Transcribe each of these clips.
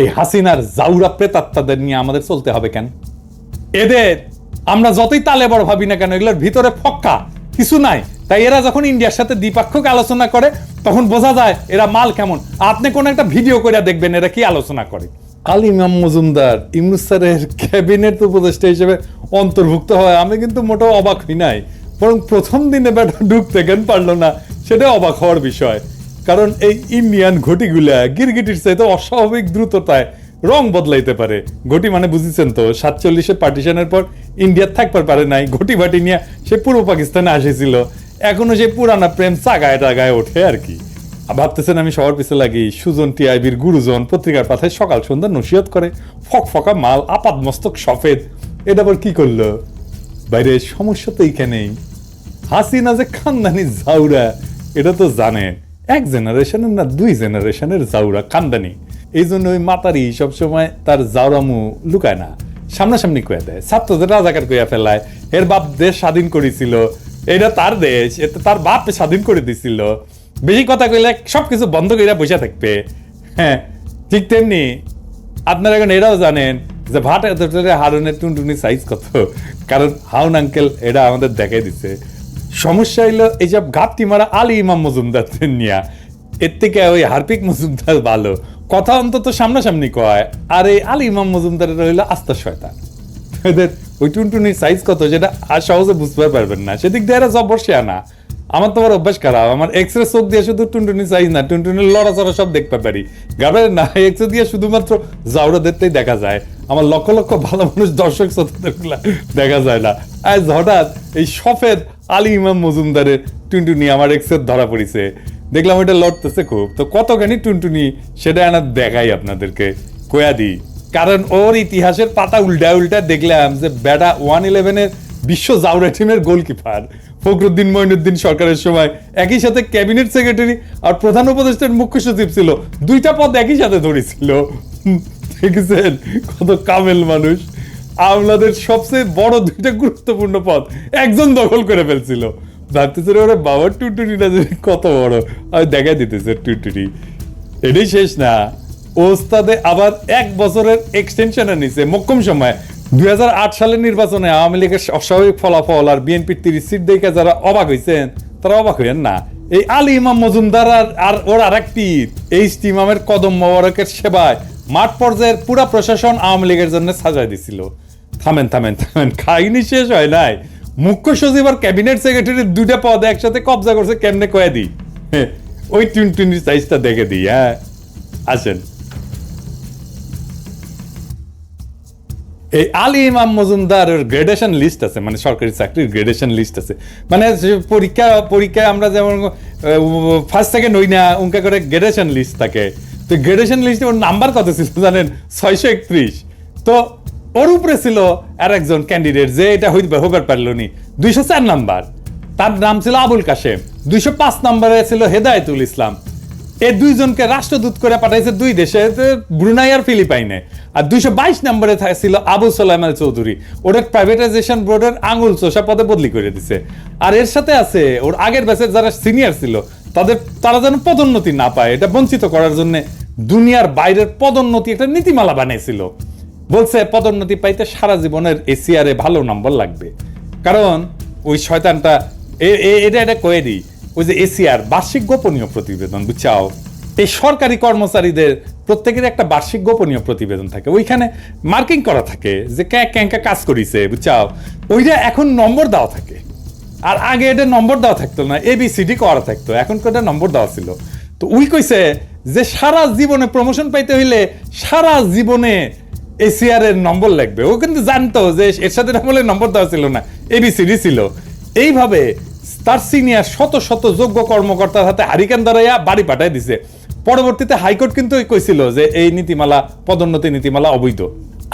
এই হাসিনার জাউরা প্রেতাত্মাদের নিয়ে আমাদের চলতে হবে কেন? এদের আমরা যতই তালে বড় ভাবি না কেন, এগুলোর ভিতরে ফক্কা কিছু নাই। তাই এরা যখন ইন্ডিয়ার সাথে দ্বিপাক্ষিক আলোচনা করে, তখন বোঝা যায় এরা মাল কেমন। আপনি কোন একটা ভিডিও করে দেখবেন এরা কি আলোচনা করে। আলী ইমাম মজুমদার, ইমরুজ স্যারের ক্যাবিনেট উপদেষ্টা হিসেবে অন্তর্ভুক্ত হয়। আমি কিন্তু মোটেও অবাক হই নাই। বরং প্রথম দিনে ব্যাটা ঢুকতে কেন পারল না সেটা অবাক হওয়ার বিষয়। কারণ এই ইন্ডিয়ান ঘটিগুলা গিরগিটির চাইতে অস্বাভাবিক দ্রুততায় রং বদলাইতে পারে। ঘটি মানে বুঝেছেন তো সাতচল্লিশের পার্টিশনের পর ইন্ডিয়া থাকবার পারে নাই। ঘটি বাটি নিয়ে সে পূর্ব পাকিস্তানে আসেছিল। এখনও সেই পুরানা প্রেম চাগায় টাগায় ওঠে আর কি। ভাবতেছেন আমি সবার পিছনে লাগি, সুজন টিআইবির গুরুজন পত্রিকার পাথায় সকাল সন্ধ্যা নসিহত করে ফক ফকা মাল আপাদ মস্তক সফেদ। এটা আবার কি করল? বাইরে সমস্যা তো এইখানেই। হাসিনা যে খানদানি জাউরা এটা তো জানেন। এক জেনারেশনের না দুই জেনারেশনের জাউরা খানদানি এই জন্য ওই মাতারি সবসময় তার জাউরামু লুকায় না। সামনাসামনি কয়ে দেয়, ছাত্রদের রাজাকার কইয়া ফেলায়, এর বাপ দেশ স্বাধীন করেছিল এটা তার দেশ এটা তার বাপ স্বাধীন করে দিছিল। বেশি কথা কইলে সবকিছু বন্ধ কইরা বসে থাকবে। হ্যাঁ ঠিক তেমনি আপনারা এখন এরাও জানেন যে ভাট হারনের টুনটুনি সাইজ কত। কারণ হাউন আঙ্কেল এটা আমাদের দেখাই দিছে। সমস্যা হইল এইসব ঘাপটি মারা আলী ইমাম মজুমদার নিয়া, এর থেকে ওই হার্পিক মজুমদার ভালো। কথা অন্তত সামনাসামনি কয়, আর এই আলী ইমাম মজুমদারের হইল আস্তা শয়তান। এদের ওই টুনটুনির সাইজ কত যেটা আর সহজে বুঝতে পারবেন না। সেদিক দিয়ে এরা বসে আনা আমার তো আবার অভ্যাস খারাপ। আমার এক্স রে চোখ দিয়ে শুধু টুনটুনি সাইজ না, টুনটুনির লড়াচড়া সব দেখতে পারি। গাবের না এক্স দিয়ে শুধুমাত্র জাউরাদেরটাই দেখা যায়। আমার লক্ষ লক্ষ ভালো মানুষ দর্শক শ্রোতাদেরগুলা দেখা যায় না। আজ হঠাৎ এই সফেদ আলী ইমাম মজুমদারের টুনটুনি আমার এক্সের ধরা পড়েছে। দেখলাম ওইটা লড়তেছে খুব। তো কতখানি টুনটুনি সেটা আনা দেখাই আপনাদেরকে। কয়া দিই কারণ ওর ইতিহাসের পাতা উল্টা উল্টা দেখলাম যে ব্যাটা ওয়ান ইলেভেনের বিশ্ব জাউরা টিমের গোলকিপার। ফখরুদ্দিন মঈনুদ্দিন সরকারের সময় একই সাথে ক্যাবিনেট সেক্রেটারি আর প্রধান উপদেষ্টার মুখ্য সচিব ছিল। দুইটা পদ একই সাথে ধরেছিল। দেখেছেন কত কামেল মানুষ। আমলাদের সবচেয়ে বড় দুইটা গুরুত্বপূর্ণ পদ একজন দখল করে ফেলছিল। ওরা বাবার টুটুনিটা যে কত বড়। আমি দেখা দিতেছে টুটুনি এটাই শেষ না। ওস্তাদে আবার এক বছরের নিছে মক্কম সময়। দুই সালের নির্বাচনে আওয়ামী লীগের অস্বাভাবিক ফলাফল আর বিএনপির তিরিশ সিট দেখে যারা অবাক হয়েছেন তারা অবাক হইয়েন না। এই আলী ইমাম মজুমদার আর ওর আর এক এই ইমামের কদম মোবারকের সেবায় মাঠ পর্যায়ের পুরা প্রশাসন আওয়ামী লীগের জন্য সাজায় দিছিল। থামেন থামেন থামেন খাইনি শেষ হয় নাই। মুখ্য সচিব আর ক্যাবিনেট সেক্রেটারির দুইটা পদ একসাথে কবজা করছে কেমনে কয়ে দিই? হ্যাঁ, ওই টুনটুনির সাইজটা দেখে দিই হ্যাঁ। আসেন। এই আলী ইমাম মজুমদারের গ্রেডেশন লিস্ট আছে মানে সরকারি চাকরির গ্রেডেশন লিস্ট আছে। মানে পরীক্ষা পরীক্ষায় আমরা যেমন ফার্স্ট সেকেন্ড হই না উনকা করে গ্রেডেশন লিস্ট থাকে। তো গ্রেডেশন লিস্টে ওর নাম্বার কত ছিল জানেন? ছয়শো একত্রিশ। তো ওর উপরে ছিল আর একজন ক্যান্ডিডেট যে এটা হইতে হবার পারল নি। দুইশো চার নাম্বার তার নাম ছিল আবুল কাশেম। দুইশো পাঁচ নম্বরে ছিল হেদায়েতুল ইসলাম। এই দুইজনকে রাষ্ট্রদূত করে পাঠাইছে দুই দেশে ব্রুনাই আর ফিলিপাইনে। আর দুইশো বাইশ নম্বরে ছিল আবু সোলাইমান চৌধুরী। ওটা প্রাইভেটাইজেশন বোর্ডের আঙুল চোষা পদে বদলি করে দিছে। আর এর সাথে আছে, ওর আগের ব্যাচের যারা সিনিয়র ছিল তাদের, তারা যেন পদোন্নতি না পায়। এটা বঞ্চিত করার জন্য দুনিয়ার বাইরের পদোন্নতি একটা নীতিমালা বানিয়েছিল। বলছে, পদোন্নতি পাইতে সারা জীবনের এসিআরে ভালো নম্বর লাগবে। কারণ, ওই শয়তানটা এটা এটা কয়ে দিই, ওই যে এসিআর, বার্ষিক গোপনীয় প্রতিবেদন, বুঝছাও? এই সরকারি কর্মচারীদের প্রত্যেকের একটা বার্ষিক গোপনীয় প্রতিবেদন থাকে। ওইখানে মার্কিং করা থাকে যে ক্যাঁ ক্যাঁকা কাজ করিছে, বুঝছাও? ওইটা এখন নম্বর দেওয়া থাকে। আর আগে এটা নম্বর দেওয়া থাকতো না এবিসিডি করা থাকতো, এখন এটা নম্বর দেওয়া ছিল? তো উই কইছে যে সারা জীবনে প্রমোশন পাইতে হইলে সারা জীবনে এসিআর এর নম্বর লাগবে। ও কিন্তু জানতো যে এর সাথে বলে নম্বর দেওয়া ছিল না এবিসিডি ছিল। এইভাবে তার সিনিয়র শত শত যোগ্য কর্মকর্তার হাতে হারিকেন দাঁড়াইয়া বাড়ি পাঠায় দিছে। পরবর্তীতে হাইকোর্ট কিন্তু কইছিল যে এই নীতিমালা, পদোন্নতি নীতিমালা অবৈধ।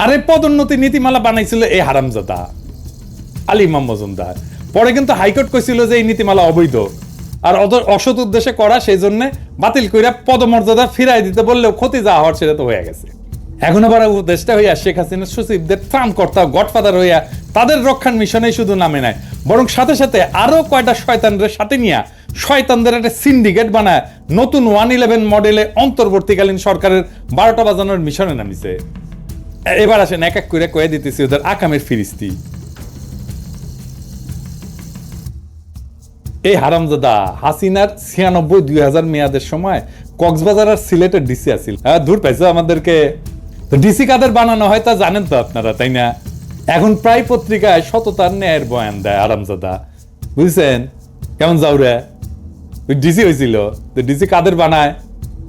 আর এই পদোন্নতি নীতিমালা বানাইছিল এই হারামজাদা, আলী ইমাম পরে কিন্তু হাইকোর্ট কইছিল যে এই নীতিমালা অবৈধ। আর অসৎ উদ্দেশ্যে করা সেই জন্য বাতিল কইরা পদমর্যাদা ফিরাই দিতে বললেও ক্ষতি যা হওয়ার সেটা তো হয়ে গেছে। এখন আবার উপদেষ্টা হইয়া শেখ হাসিনার সচিবদের ত্রাণকর্তা, গডফাদার হইয়া তাদের রক্ষার মিশনে শুধু নামে নাই, বরং সাথে সাথে আরও কয়টা শয়তানদের সাথে নিয়ে শয়তানদের একটা সিন্ডিকেট বানায় নতুন ওয়ান ইলেভেন মডেলে অন্তর্বর্তীকালীন সরকারের বারোটা বাজানোর মিশনে নামিছে। এবার আসেন এক এক করে কয়ে দিতেছি ওদের আকামের ফিরিস্তি। হারামজাদা হাসিনার ছিয়ানব্বই দুই হাজার মেয়াদের সময় কক্সবাজার আর সিলেটের ডিসি আছিল। হ্যাঁ, দূর পাইছো আমাদেরকে। ডিসি কাদের বানানো হয় তা জানেন তো আপনারা তাই না? এখন প্রায় পত্রিকায় সততার ন্যায়ের বয়ান দেয় আরামজাদা বুঝছেন? কেমন যাও রে ডিসি হয়েছিল তো ডিসি কাদের বানায়?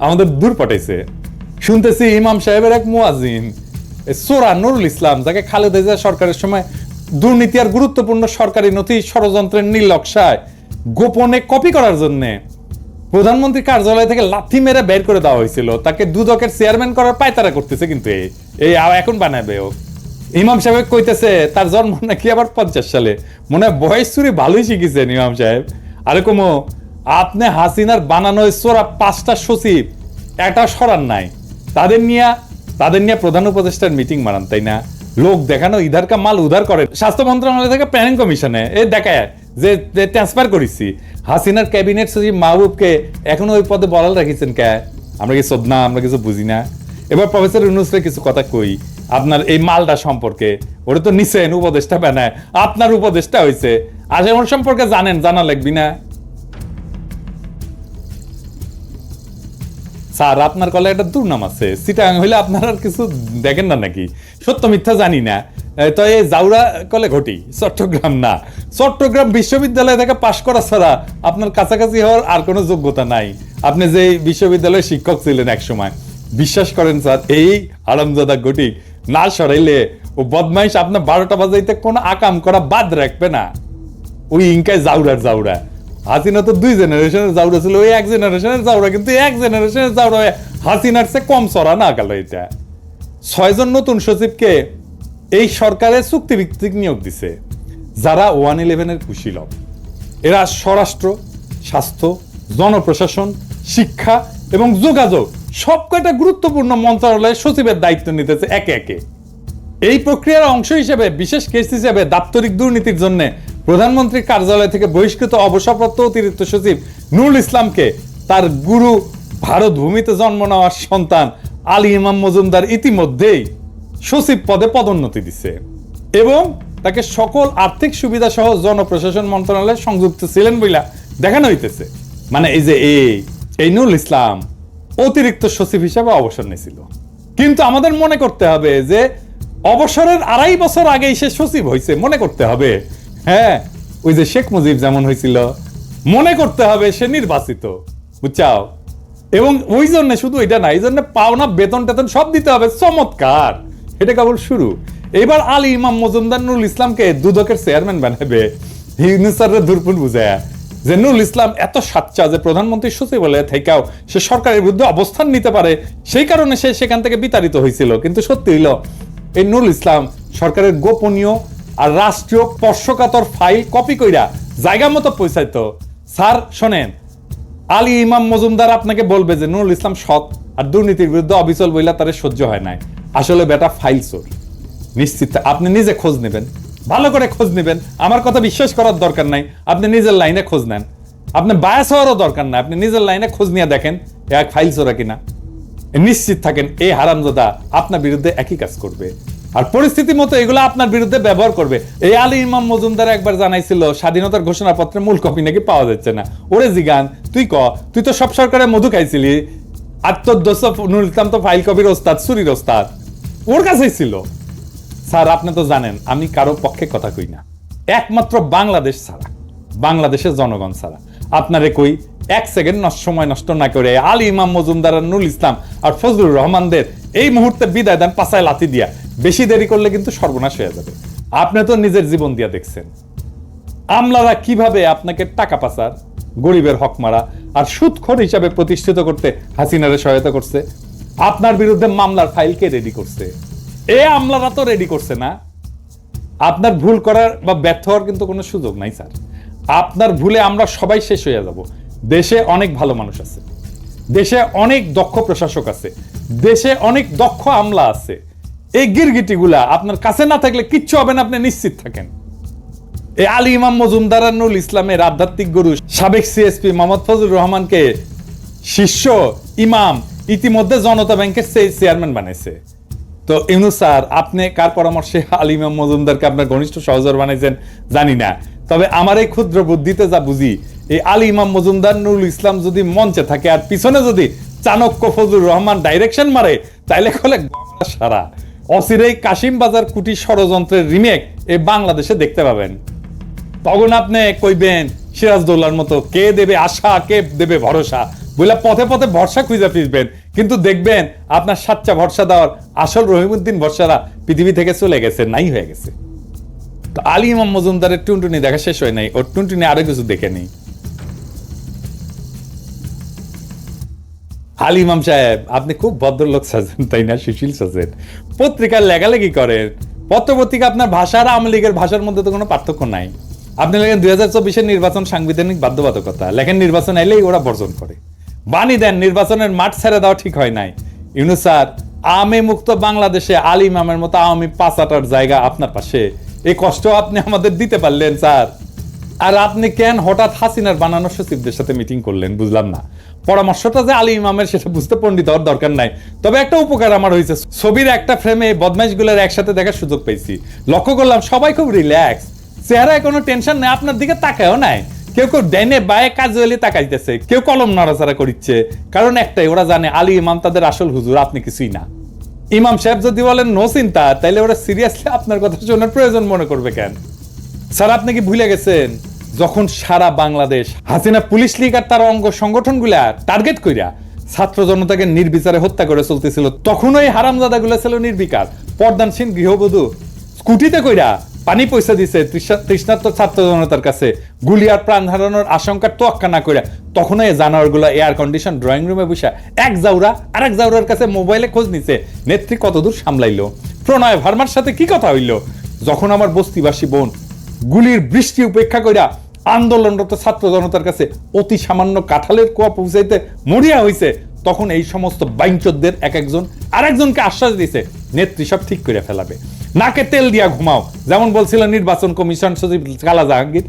আমাদের দূর পাঠাইছে। শুনতেছি ইমাম সাহেবের এক মুয়াজিন সোরা নুরুল ইসলাম যাকে খালেদা সরকারের সময় দুর্নীতি আর গুরুত্বপূর্ণ সরকারি নথি ষড়যন্ত্রের নির্লক্ষায় গোপনে কপি করার জন্য। প্রধানমন্ত্রী কার্যালয় থেকে লাথি মেরে বের করে দেওয়া হয়েছিল। তাকে দুদকের চেয়ারম্যান করার পায়তারা করতেছে কিন্তু এই এখন বানাবে ও। ইমাম সাহেব কইতেছে, তার জন্ম নাকি আবার পঞ্চাশ সালে। মনে হয় বয়স চুরি ভালোই শিখেছেন ইমাম সাহেব। আরে কমো, আপনি হাসিনার বানানো সোরা পাঁচটা সচিব একটা সরান নাই। তাদের নিয়ে তাদের নিয়ে প্রধান উপদেষ্টার মিটিং মারান, তাই না? লোক দেখানো ইধার কা মাল উধার করে। স্বাস্থ্য মন্ত্রণালয় থেকে প্ল্যানিং কমিশনে। এ দেখায় যে ট্রান্সফার করেছি। হাসিনার ক্যাবিনেট সচিব মাহবুবকে এখনও ওই পদে বলাল রাখিছেন কে? আমরা কি না আমরা কিছু বুঝি না। এবার প্রফেসর ইউনুসরে কিছু কথা কই। আপনার এই মালটা সম্পর্কে। ওটা তো নিছেন উপদেষ্টা বানায়। আপনার উপদেষ্টা হয়েছে আর ওর সম্পর্কে জানেন, জানা লাগবি না। স্যার, আপনার কলে একটা দুর্নাম আছে। সিটাং হইলে আপনার আর কিছু দেখেন না নাকি? সত্য মিথ্যা জানি না। তো এই জাউরা কলে ঘটি, চট্টগ্রাম না। চট্টগ্রাম বিশ্ববিদ্যালয় থেকে পাশ করা ছাড়া আপনার কাছাকাছি হওয়ার আর কোনো যোগ্যতা নাই। আপনি যে বিশ্ববিদ্যালয়ের শিক্ষক ছিলেন এক সময় বিশ্বাস করেন স্যার, এই আরামজাদা ঘটি না সরাইলে ও বদমাইশ আপনার বারোটা বাজাইতে কোনো আকাম করা বাদ রাখবে না। ওই ইনকায় জাউরার জাউরা। হাসিনা তো দুই জেনারেশনের জাউরা ছিল, ওই এক জেনারেশনের জাউরা, কিন্তু এক জেনারেশনের জাউরা হাসিনার চেয়ে কম সরা না গেল এটা। ছয়জন নতুন সচিবকে এই সরকারের চুক্তিভিত্তিক নিয়োগ দিছে, যারা ওয়ান ইলেভেনের কুশীলভ এরা স্বরাষ্ট্র, স্বাস্থ্য, জনপ্রশাসন, শিক্ষা এবং যোগাযোগ সব কয়টা গুরুত্বপূর্ণ মন্ত্রণালয়ের সচিবের দায়িত্ব নিতেছে একে একে। এই প্রক্রিয়ার অংশ হিসেবে বিশেষ কেস হিসেবে দাপ্তরিক দুর্নীতির জন্য প্রধানমন্ত্রীর কার্যালয় থেকে বহিষ্কৃত অবসরপ্রাপ্ত অতিরিক্ত সচিব নুরুল ইসলামকে তার গুরু ভারত ভূমিতে জন্ম নেওয়ার সন্তান আলী ইমাম মজুমদার ইতিমধ্যেই সচিব পদে পদোন্নতি দিছে এবং তাকে সকল আর্থিক সুবিধা সহ জনপ্রশাসন মন্ত্রণালয়ে সংযুক্ত ছিলেন বইলা দেখানো হইতেছে। মানে এই যে এই নুরুল ইসলাম অতিরিক্ত সচিব হিসেবে অবসর নিয়েছিল। কিন্তু আমাদের মনে করতে হবে যে অবসরের আড়াই বছর আগেই সে সচিব হয়েছে মনে করতে হবে। হ্যাঁ ওই যে শেখ মুজিব যেমন হয়েছিল, মনে করতে হবে সে নির্বাচিত, বুঝছাও? এবং ওই জন্য শুধু এটা না, এই জন্য পাওনা, বেতন, টেতন সব দিতে হবে, চমৎকার। এটা কেবল শুরু। এবার আলী ইমাম মজুমদার নুরুল ইসলামকে দুদকের চেয়ারম্যান বানাবে। ইউনুসারের দুর্পুল বুঝায় যে নুরুল ইসলাম এত সাচ্চা যে প্রধানমন্ত্রী সচিব বলে থেকেও সে সরকারের বিরুদ্ধে অবস্থান নিতে পারে, সেই কারণে সে সেখান থেকে বিতাড়িত হয়েছিল। কিন্তু সত্যি হইল, এই নুরুল ইসলাম সরকারের গোপনীয় আর রাষ্ট্রীয় স্পর্শকাতর ফাইল কপি কইরা জায়গা মতো পৌঁছাইতো। স্যার, শোনেন, আলী ইমাম মজুমদার আপনাকে বলবে যে নুরুল ইসলাম সৎ আর দুর্নীতির বিরুদ্ধে অবিচল বইলা তার সহ্য হয় নাই। আসলে বেটা ফাইল চোর। নিশ্চিত আপনি নিজে খোঁজ নেবেন। ভালো করে খোঁজ নেবেন। আমার কথা বিশ্বাস করার দরকার নাই। আপনি নিজের লাইনে খোঁজ নেন। আপনি বায়াস হওয়ারও দরকার নাই। আপনি নিজের লাইনে খোঁজ নিয়ে দেখেন এক ফাইল চোরা কিনা। নিশ্চিত থাকেন, এই হারামজাদা আপনার বিরুদ্ধে একই কাজ করবে। আর পরিস্থিতি মতো এগুলো আপনার বিরুদ্ধে ব্যবহার করবে। এই আলী ইমাম মজুমদার একবার জানাইছিল, স্বাধীনতার ঘোষণাপত্রে মূল কপি নাকি পাওয়া যাচ্ছে না। ওরে জিগান, তুই ক? তুই তো সব সরকারের মধু খাইছিলি। আর তোর দোষ নুরুল ইসলাম তো ফাইল কপির ওস্তাদ সুরির ওস্তাদ। ওর কাছেই ছিল। স্যার, আপনি তো জানেন, আমি কারও পক্ষে কথা কই না। একমাত্র বাংলাদেশ ছাড়া, বাংলাদেশের জনগণ ছাড়া। আপনারে কই, এক সেকেন্ড নষ্ট, সময় নষ্ট না করে আলী ইমাম মজুমদার নুরুল ইসলাম আর ফজলুর রহমানদের এই মুহূর্তে বিদায় দেন পাশায় লাথি দিয়া। বেশি দেরি করলে কিন্তু সর্বনাশ হয়ে যাবে। আপনি তো নিজের জীবন দিয়া দেখছেন। আমলারা কীভাবে আপনাকে টাকা পাচার, গরিবের হক মারা আর সুদখোর হিসাবে প্রতিষ্ঠিত করতে হাসিনারে সহায়তা করছে? আপনার বিরুদ্ধে মামলার ফাইল কে রেডি করছে? এ আমলারা তো রেডি করছে না। আপনার ভুল করার বা ব্যর্থ হওয়ার কিন্তু কোনো সুযোগ নাই, স্যার। আপনার ভুলে আমরা সবাই শেষ হয়ে যাব। দেশে অনেক ভালো মানুষ আছে। দেশে অনেক দক্ষ প্রশাসক আছে। দেশে অনেক দক্ষ আমলা আছে। এই গিরগিটিগুলা আপনার কাছে না থাকলে কিচ্ছু হবে না, আপনি নিশ্চিত থাকেন। এই আলী ইমাম মজুমদার নুরুল ইসলামের আধ্যাত্মিক গুরু সাবেক সিএসপি মোহাম্মদ ফজল রহমানকে শিষ্য ইমাম ইতিমধ্যে জনতা ব্যাংকের সে- চেয়ারম্যান বানাইছে। তো ইউনুস স্যার, আপনি কার পরামর্শে আলী ইমাম মজুমদারকে আপনার ঘনিষ্ঠ সহচর বানাইছেন জানি না। তবে আমার এই ক্ষুদ্র বুদ্ধিতে যা বুঝি, এই আলী ইমাম মজুমদার, নুরুল ইসলাম যদি মঞ্চে থাকে আর পিছনে যদি চাণক্য ফজলুর রহমান ডাইরেকশন মারে, তাইলে কলে সারা। অচিরেই কাশিম বাজার কুটি ষড়যন্ত্রের রিমেক এই বাংলাদেশে দেখতে পাবেন। তখন আপনি কইবেন সিরাজদৌল্লার মতো কে দেবে আশা, কে দেবে ভরসা? বলে পথে পথে ভরসা খুঁজে ফিরবেন। কিন্তু দেখবেন, আপনার সাচ্চা ভরসা দেওয়ার আসল রহিমুদ্দিন ভরসারা পৃথিবী থেকে চলে গেছে, নাই হয়ে গেছে। তো আলী ইমাম মজুমদারের টুনটুনি দেখা শেষ হয় নাই, ওর টুনটুনি আরও কিছু দেখে নেই। আলী ইমাম সাহেব, আপনি খুব ভদ্রলোক সাজেন, তাই না? সুশীল সাজেন। পত্রিকার লেখালেখি করেন। পত্রপত্রিকা আপনার ভাষা আর আওয়ামী লীগের ভাষার মধ্যে তো কোনো পার্থক্য নাই। আপনি লেখেন দুই হাজার চব্বিশের নির্বাচন সাংবিধানিক বাধ্যবাধকতা। লেখেন নির্বাচন এলেই ওরা বর্জন করে। বাণী দেন, নির্বাচনের মাঠ ছেড়ে দেওয়া ঠিক হয় নাই। ইউনুস স্যার, আমি মুক্ত বাংলাদেশে আলী ইমামের মতো আওয়ামী পাঁচ আটার জায়গা আপনার পাশে। এই কষ্ট আপনি আমাদের দিতে পারলেন, স্যার। আর আপনি কেন হঠাৎ হাসিনার বানানো সচিবদের সাথে মিটিং করলেন? বুঝলাম না। পরামর্শটা যে আলী ইমামের, সেটা বুঝতে পণ্ডিত হওয়ার দরকার নাই। তবে একটা উপকার আমার হয়েছে। ছবির একটা ফ্রেমে বদমাইশগুলোর একসাথে দেখার সুযোগ পেয়েছি। লক্ষ্য করলাম সবাই খুব রিল্যাক্স চেহারায় কোনো টেনশন নেই, আপনার দিকে তাকায়ও নাই। কেউ কেউ ডাইনে বায়ে কাজুয়ালি তাকাইতেছে, কেউ কলম নাড়াচাড়া করিচ্ছে। কারণ একটাই, ওরা জানে আলী ইমাম তাদের আসল হুজুর, আপনি কিছুই না। ইমাম সাহেব যদি বলেন, নো চিন্তা তাইলে ওরা সিরিয়াসলি আপনার কথা শোনার প্রয়োজন মনে করবে কেন? স্যার, আপনি কি ভুলে গেছেন? যখন সারা বাংলাদেশ, হাসিনা পুলিশ লীগ আর তার অঙ্গ সংগঠনগুলা টার্গেট কইরা ছাত্র জনতাকে নির্বিচারে হত্যা করে চলতেছিল তখন ওই হারামজাদাগুলো ছিল নির্বিকার। পর্দানসীন গৃহবধূ স্কুটিতে কইরা পানি পয়সা দিছে, তৃষ্ণা- তৃষ্ণার্ত ছাত্র জনতার কাছে। গুলি আর প্রাণ হারানোর আশঙ্কার তোয়াক্কা না কইরা তখন এই জানোয়ারগুলো এয়ার কন্ডিশন ড্রয়িং রুমে বসে এক জাউরা আর এক জাউরার কাছে মোবাইলে খোঁজ নিছে। নেত্রী কতদূর সামলাইলো? প্রণয় ভার্মার সাথে কি কথা হইল? যখন আমার বস্তিবাসী বোন গুলির বৃষ্টি উপেক্ষা কইরা আন্দোলনরত ছাত্র জনতার কাছে অতি সামান্য কাঁঠালের কোয়া পৌঁছাইতে মরিয়া হইছে, তখন এই সমস্ত বাইঞ্চোদদের এক একজন আর একজনকে আশ্বাস দিছে, নেত্রী সব ঠিক করে ফেলাবে। নাকে তেল দিয়া ঘুমাও, যেমন বলছিল নির্বাচন কমিশন সচিব কালা জাহাঙ্গীর।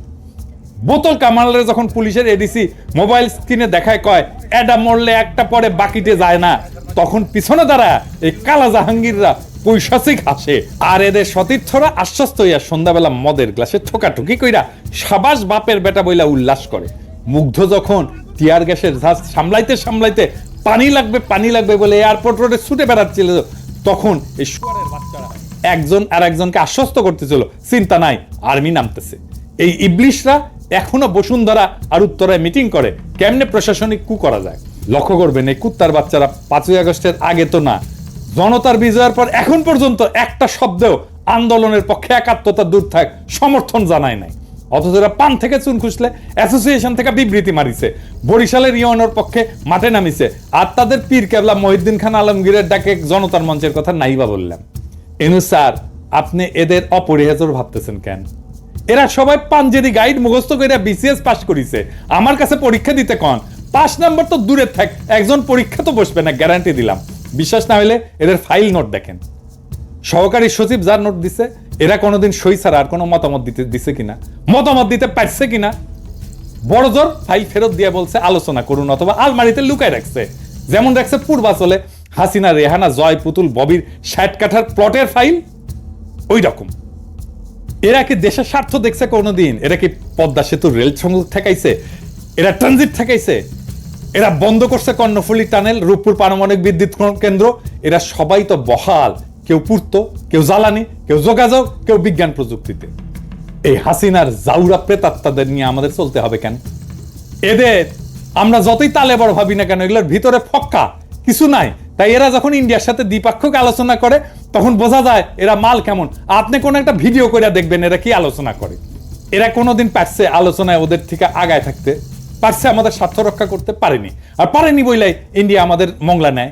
বোতল কামালের যখন পুলিশের এডিসি মোবাইল স্ক্রিনে দেখায়, কয় এডা মরলে একটা পরে বাকিতে যায় না। তখন পিছনে দাঁড়া এই কালা জাহাঙ্গীররা পৈশাচিক হাসে। আর এদের সতীর্থরা আশ্বস্ত হইয়া সন্ধ্যাবেলা মদের গ্লাসে ঠোকাঠুকি কইরা সাবাস বাপের বেটা বইলা উল্লাস করে। মুগ্ধ যখন টিয়ার গ্যাসের ঝাঁজ সামলাইতে সামলাইতে পানি লাগবে পানি লাগবে বলে এয়ারপোর্ট রোডে ছুটে বেড়াচ্ছিল, তখন এই শুয়ারের বাচ্চারা একজন আর একজনকে আশ্বস্ত করতেছিল, চিন্তা নাই, আর্মি নামতেছে। এই ইবলিশরা এখনও বসুন্ধরা আর উত্তরায় মিটিং করে, কেমনে প্রশাসনিক কু করা যায়? লক্ষ্য করবেন, এই কুত্তার বাচ্চারা পাঁচই আগস্টের আগে তো না জনতার বিজয়ের পর এখন পর্যন্ত একটা শব্দেও আন্দোলনের পক্ষে একাত্মতা দূর থাক সমর্থন জানায় নাই। অথচ এরা পান থেকে চুন খুঁজলে অ্যাসোসিয়েশন থেকে বিবৃতি মারিছে। বরিশালের ইয়নের পক্ষে মাঠে নামিছে। আর তাদের পীর কেবলা মহিদ্দিন খান আলমগীরের ডাকে জনতার মঞ্চের কথা নাইবা বললাম। এনু স্যার, আপনি এদের অপরিহার্য ভাবতেছেন কেন? এরা সবাই পাঞ্জেরি গাইড মুখস্থ করে বিসিএস পাস করিছে। আমার কাছে পরীক্ষা দিতে কন। পাঁচ নাম্বার তো দূরে থাক। একজন পরীক্ষা তো বসবে না গ্যারান্টি দিলাম। বিশ্বাস না হলে এদের ফাইল নোট দেখেন। সহকারী সচিব যার নোট দিছে, এরা কোনোদিন সই ছাড়া আর কোনো মতামত দিতে দিছে কিনা, মতামত দিতে পারছে কিনা, বড় জোর ফাইল ফেরত দিয়ে বলছে, আলোচনা করুন অথবা আলমারিতে লুকায় রাখছে। যেমন রাখছে পূর্বাচলে হাসিনা, রেহানা, জয়, পুতুল, ববির ষাট কাঠার প্লটের ফাইল, ওই রকম। এরা কি দেশের স্বার্থ দেখছে কোনোদিন? এরা কি পদ্মা সেতু রেল সংযোগ ঠেকাইছে? এরা ট্রানজিট ঠেকাইছে? এরা বন্ধ করছে কর্ণফুলী টানেল, রূপপুর পারমাণবিক বিদ্যুৎ কেন্দ্র। এরা সবাই তো বহাল। কেউ পূর্ত, কেউ জ্বালানি, কেউ যোগাযোগ, কেউ বিজ্ঞান প্রযুক্তিতে। এই হাসিনার জাউরা প্রেতাত্মাদের নিয়ে আমাদের চলতে হবে কেন? এদের আমরা যতই তালে বড় ভাবি না কেন, এগুলোর ভিতরে ফক্কা কিছু নাই। তাই এরা যখন ইন্ডিয়ার সাথে দ্বিপাক্ষিক আলোচনা করে, তখন বোঝা যায় এরা মাল কেমন। আপনি কোন একটা ভিডিও করে দেখবেন এরা কি আলোচনা করে। এরা কোনোদিন পারছে আলোচনায় ওদের থেকে আগায় থাকতে। পারছে আমাদের স্বার্থ রক্ষা করতে পারেনি। আর পারেনি বইলাই ইন্ডিয়া আমাদের মংলা নেয়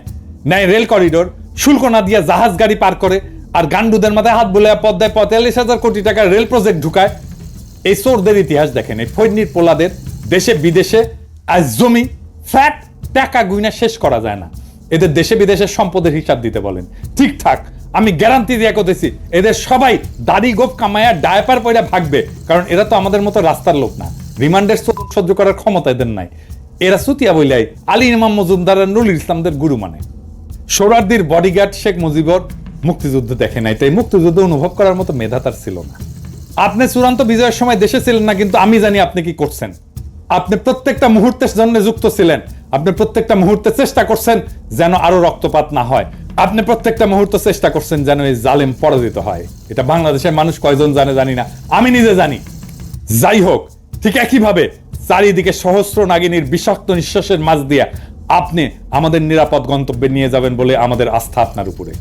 নেয় রেল করিডোর শুল্ক না দিয়ে জাহাজ গাড়ি পার করে, আর গান্ডুদের মাথায় হাত বলে পদ্মায় পঁয়তাল্লিশ হাজার কোটি টাকার রেল প্রজেক্ট ঢুকায়। এই চোরদের ইতিহাস দেখেন, এই ফৈনির পোলাদের দেশে বিদেশে আজ জমি ফ্যাট টাকা গুইনা শেষ করা যায় না। এদের দেশে বিদেশে সম্পদের হিসাব দিতে বলেন। ঠিকঠাক আমি গ্যারান্টি দিয়ে করতেছি এদের সবাই দাড়ি গোপ কামায়া ডায়পার পয়রা ভাগবে, কারণ এরা তো আমাদের মতো রাস্তার লোক না। রিমান্ডের সহ্য করার ক্ষমতা এদের নাই। এরা সুতিয়া বইলাই আলী ইমাম মজুমদার আর নুরুল ইসলামদের গুরু মানে। সোহরার্দির বডিগার্ড শেখ মুজিবর মুক্তিযুদ্ধ দেখে নাই, তাই মুক্তিযুদ্ধ অনুভব করার মতো মেধা তার ছিল না। আপনি চূড়ান্ত বিজয়ের সময় দেশে ছিলেন না, কিন্তু আমি জানি আপনি কি করছেন। আপনি প্রত্যেকটা মুহূর্তের জন্য যুক্ত ছিলেন। আপনি প্রত্যেকটা মুহূর্তে চেষ্টা করছেন যেন আরও রক্তপাত না হয়। আপনি প্রত্যেকটা মুহূর্ত চেষ্টা করছেন যেন এই জালেম পরাজিত হয়। এটা বাংলাদেশের মানুষ কয়জন জানে জানি না। আমি নিজে জানি। যাই হোক, ঠিক একইভাবে চারিদিকে সহস্র নাগিনীর বিষাক্ত নিঃশ্বাসের মাঝ দিয়া আপনি আমাদের নিরাপদ গন্তব্যে নিয়ে যাবেন বলে আমাদের আস্থা আপনার উপরে।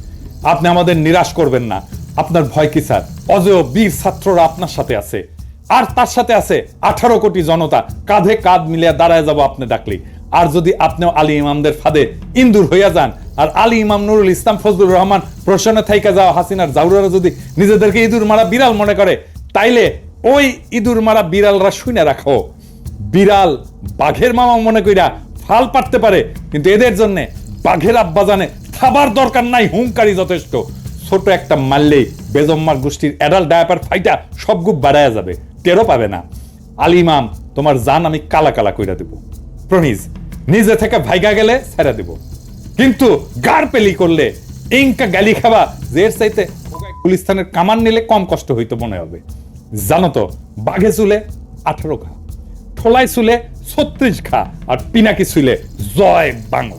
আপনি আমাদের নিরাশ করবেন না। আপনার ভয় কি স্যার? অজেয় বীর ছাত্ররা আপনার সাথে আছে। আর তার সাথে আছে আঠারো কোটি জনতা। কাঁধে কাঁধ মিলিয়ে দাঁড়ায় যাব আপনি ডাকলি আর যদি আপনিও আলী ইমামদের ফাঁদে ইন্দুর হইয়া যান, আর আলী ইমাম নুরুল ইসলাম ফজলুর রহমান প্রশ্নে থাইকা যাওয়া হাসিনার জাউরারা যদি নিজেদেরকে ইঁদুর মারা বিড়াল মনে করে, তাইলে ওই ইঁদুর মারা বিড়ালরা শুনে রাখো। বিড়াল বাঘের মামা মনে কইরা ফাল পারতে পারে, কিন্তু এদের জন্য বাঘের আব্বা জানে খাবার দরকার নাই হুঙ্কারি যথেষ্ট। ছোট একটা মারলেই বেজম্মার গোষ্ঠীর অ্যাডাল্ট ডায়াপার ফাইটা সব গুপ বাড়ায়া যাবে, টেরও পাবে না। আলিমাম তোমার জান আমি কালা কালা কইরা দেব। প্রমিজ নিজে থেকে ভাইগা গেলে ছেড়ে দেব। কিন্তু গার পেলি করলে ইনকা গালি খাবা, যে এর চাইতে গুলিস্তানের কামান নিলে কম কষ্ট হইতো মনে হবে। জানো তো, বাঘে চুলে আঠারো খা ঠোলাই চুলে ছত্রিশ খা আর পিনাকি চুলে জয় বাংলা।